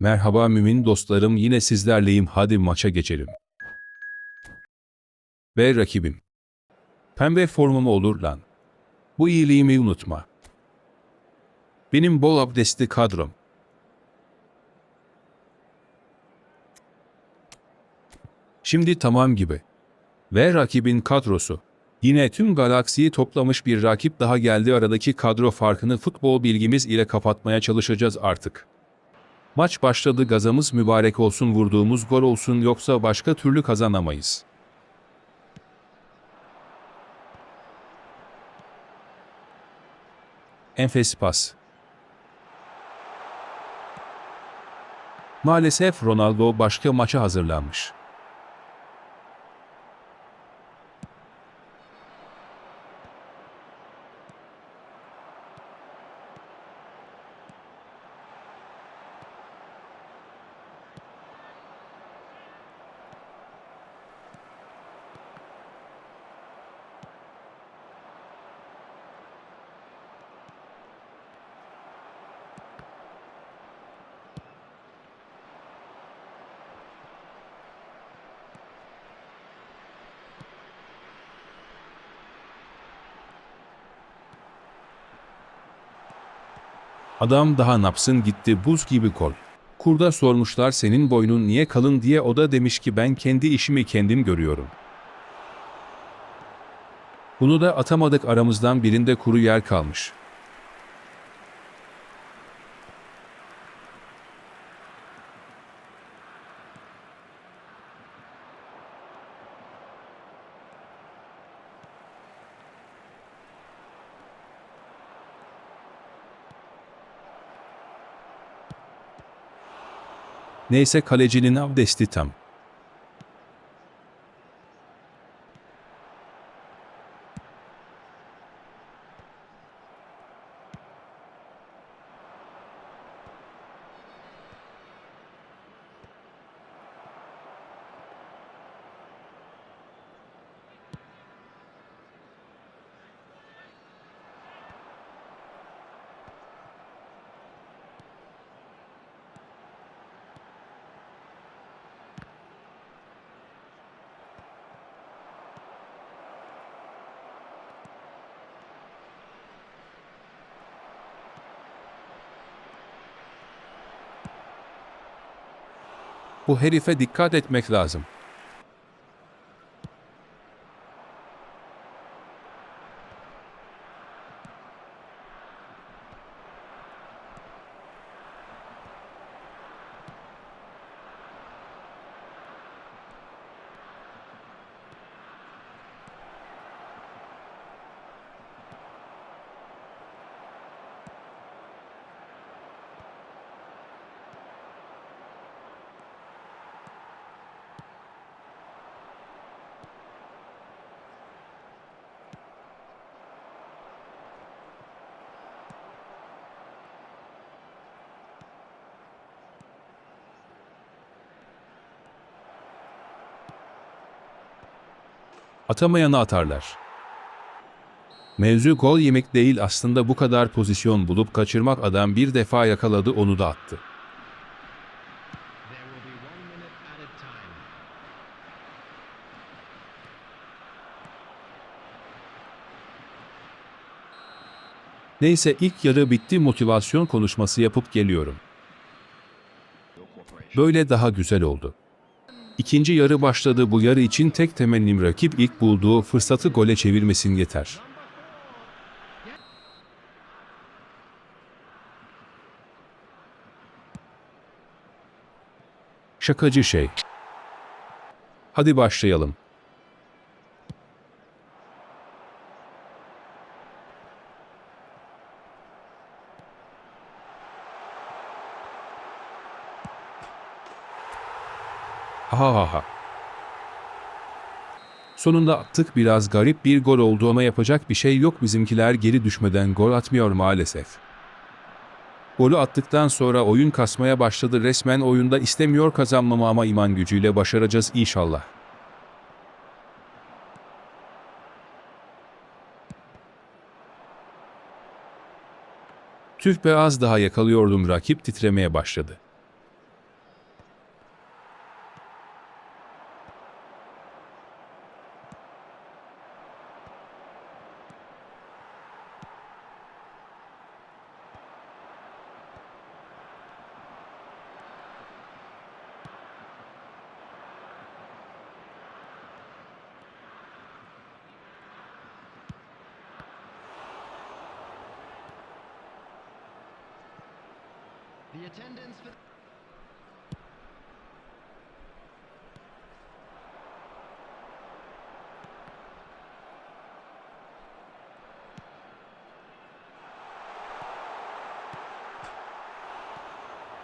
Merhaba mümin dostlarım yine sizlerleyim hadi maça geçelim. Ve rakibim. Pembe formum olur lan. Bu iyiliğimi unutma. Benim bol abdestli kadrom. Şimdi tamam gibi. Ve rakibin kadrosu. Yine tüm galaksiyi toplamış bir rakip daha geldi aradaki kadro farkını futbol bilgimiz ile kapatmaya çalışacağız artık. Maç başladı gazamız mübarek olsun vurduğumuz gol olsun yoksa başka türlü kazanamayız. Enfes pas. Maalesef Ronaldo başka maça hazırlanmış. Adam daha napsın gitti buz gibi kol. Kurda sormuşlar senin boynun niye kalın diye o da demiş ki ben kendi işimi kendim görüyorum. Bunu da atamadık aramızdan birinde kuru yer kalmış. Neyse kalecinin abdesti tam. Bu herife dikkat etmek lazım. Atamayanı atarlar. Mevzu gol yemek değil aslında bu kadar pozisyon bulup kaçırmak adam bir defa yakaladı onu da attı. Neyse ilk yarı bitti motivasyon konuşması yapıp geliyorum. Böyle daha güzel oldu. İkinci yarı başladı bu yarı için tek temennim rakip ilk bulduğu fırsatı gole çevirmesin yeter. Şakacı şey. Hadi başlayalım. Ha ha ha. Sonunda attık biraz garip bir gol oldu ama yapacak bir şey yok bizimkiler geri düşmeden gol atmıyor maalesef. Golü attıktan sonra oyun kasmaya başladı resmen oyunda istemiyor kazanmamı ama iman gücüyle başaracağız inşallah. Tüh be az daha yakalıyordum rakip titremeye başladı. The attendance for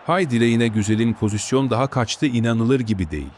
Hay dileğine güzelin pozisyon daha kaçtı inanılır gibi değil.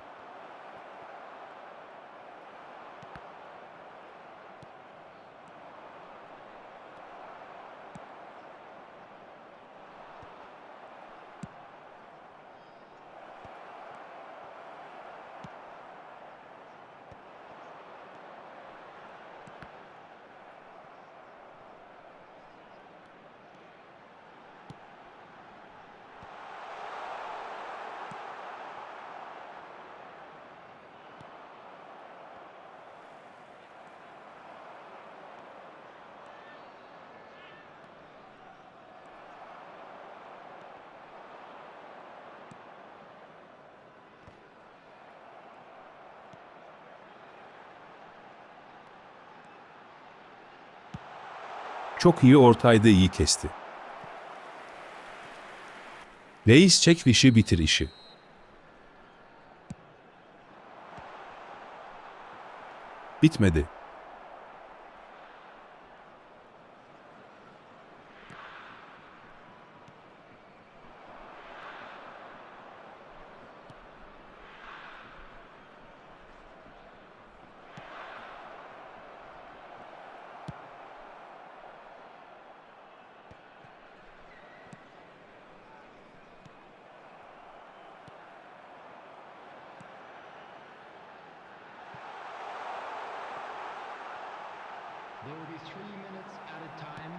Çok iyi ortayda iyi kesti. Reis çek işi bitir işi. Bitmedi. There will be three minutes at a time.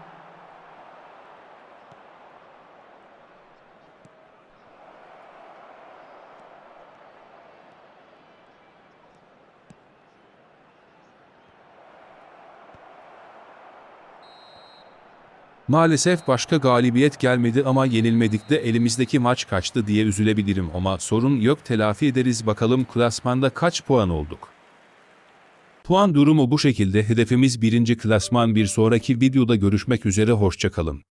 Maalesef başka galibiyet gelmedi ama yenilmedik de elimizdeki maç kaçtı diye üzülebilirim ama sorun yok telafi ederiz bakalım klasmanda kaç puan olduk. Puan durumu bu şekilde. Hedefimiz birinci klasman. Bir sonraki videoda görüşmek üzere. Hoşçakalın.